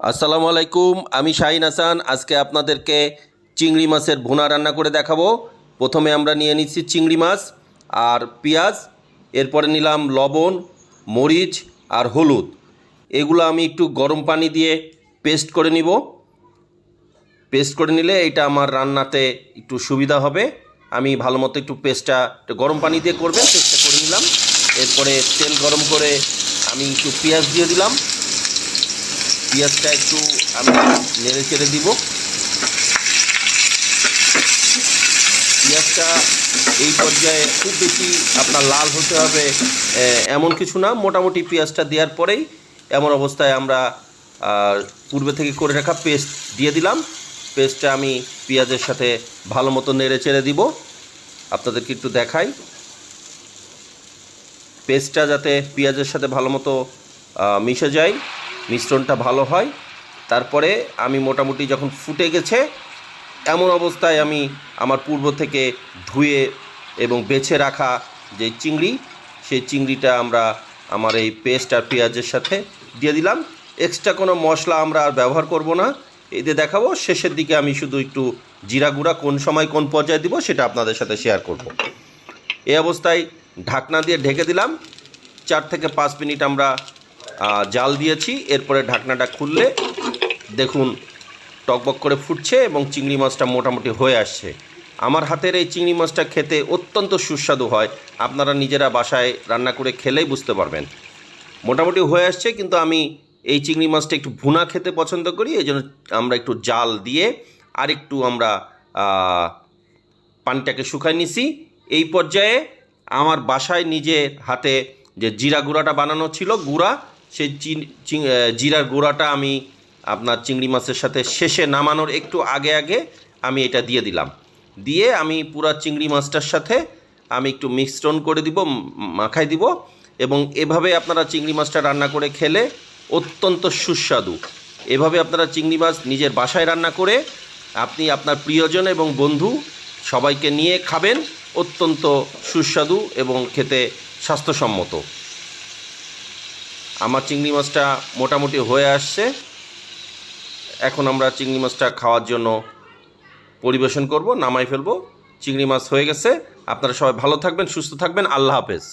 আসসালামু আলাইকুম, আমি শাহিন হাসান। আজকে আপনাদেরকে চিংড়ি মাছের ভুনা রান্না করে দেখাবো। প্রথমে আমরা নিয়ে নিচ্ছি চিংড়ি মাছ আর পেঁয়াজ, এরপরে নিলাম লবণ, মরিচ আর হলুদ। এগুলো আমি একটু গরম পানি দিয়ে পেস্ট করে নিব। পেস্ট করে নিলে এটা আমার রান্নাতে একটু সুবিধা হবে। আমি ভালো মতো একটু পেস্টটা গরম পানি দিয়ে করবেন, পেস্টটা করে নিলাম। এরপরে তেল গরম করে আমি একটু পেঁয়াজ দিয়ে দিলাম। পেঁয়াজটা একটু আমি নেড়ে চেড়ে দিব। পেঁয়াজটা এই পর্যায়ে খুব বেশি আপনার লাল হতে হবে এমন কিছু না। মোটামুটি পেঁয়াজটা দেওয়ার পরেই এমন অবস্থায় আমরা পূর্বে থেকে করে রাখা পেস্ট দিয়ে দিলাম। পেস্টটা আমি পেঁয়াজের সাথে ভালো মতো নেড়ে চেড়ে দিব। আপনাদেরকে একটু দেখাই। পেস্টটা যাতে পেঁয়াজের সাথে ভালো মতো মিশে যায়। মিশ্রণটা ভালো হয়। তারপরে আমি মোটামুটি যখন ফুটে গেছে, এমন অবস্থায় আমি আমার পূর্ব থেকে ধুয়ে এবং বেছে রাখা যে চিংড়ি, সেই চিংড়িটা আমরা আমার এই পেস্ট আর পেঁয়াজের সাথে দিয়ে দিলাম। এক্সট্রা কোনো মশলা আমরা আর ব্যবহার করব না। এতে দেখাবো, শেষের দিকে আমি শুধু একটু জিরা গুঁড়া কোন সময় কোন পর্যায়ে দিব সেটা আপনাদের সাথে শেয়ার করব। এই অবস্থায় ঢাকনা দিয়ে ঢেকে দিলাম। চার থেকে পাঁচ মিনিট আমরা জাল দিয়েছি, এরপরে ঢাকনাটা খুললে দেখুন টকবক করে ফুটছে এবং চিংড়ি মাছটা মোটামুটি হয়ে আসছে। আমার হাতের এই চিংড়ি মাছটা খেতে অত্যন্ত সুস্বাদু হয়, আপনারা নিজেরা বাসায় রান্না করে খেলেই বুঝতে পারবেন। মোটামুটি হয়ে আসছে, কিন্তু আমি এই চিংড়ি মাছটা একটু ভুনা খেতে পছন্দ করি, এই জন্য আমরা একটু জাল দিয়ে আর একটু আমরা পানিটাকে শুকাই নিছি। এই পর্যায়ে আমার বাসায় নিজের হাতে যে জিরা গুঁড়াটা বানানো ছিল, গুঁড়া সেই চিং- জিরার গুঁড়াটা আমি আপনার চিংড়ি মাছের সাথে শেষে নামানোর একটু আগে আগে আমি এটা দিয়ে দিলাম। দিয়ে আমি পুরা চিংড়ি মাছটার সাথে আমি একটু মিশ্রণ করে দিব মাখাই দিব এবং এভাবে আপনারা চিংড়ি মাছটা রান্না করে খেলে অত্যন্ত সুস্বাদু। এভাবে আপনারা চিংড়ি মাছ নিজের বাসায় রান্না করে আপনি আপনার প্রিয়জন এবং বন্ধু সবাইকে নিয়ে খাবেন, অত্যন্ত সুস্বাদু এবং খেতে স্বাস্থ্যসম্মত। আমার চিংড়ি মাছটা মোটামুটি হয়ে আসছে। এখন আমরা চিংড়ি মাছটা খাওয়ার জন্য পরিবেশন করব, নামাই ফেলব। চিংড়ি মাছ হয়ে গেছে। আপনারা সবাই ভালো থাকবেন, সুস্থ থাকবেন। আল্লাহ হাফেজ।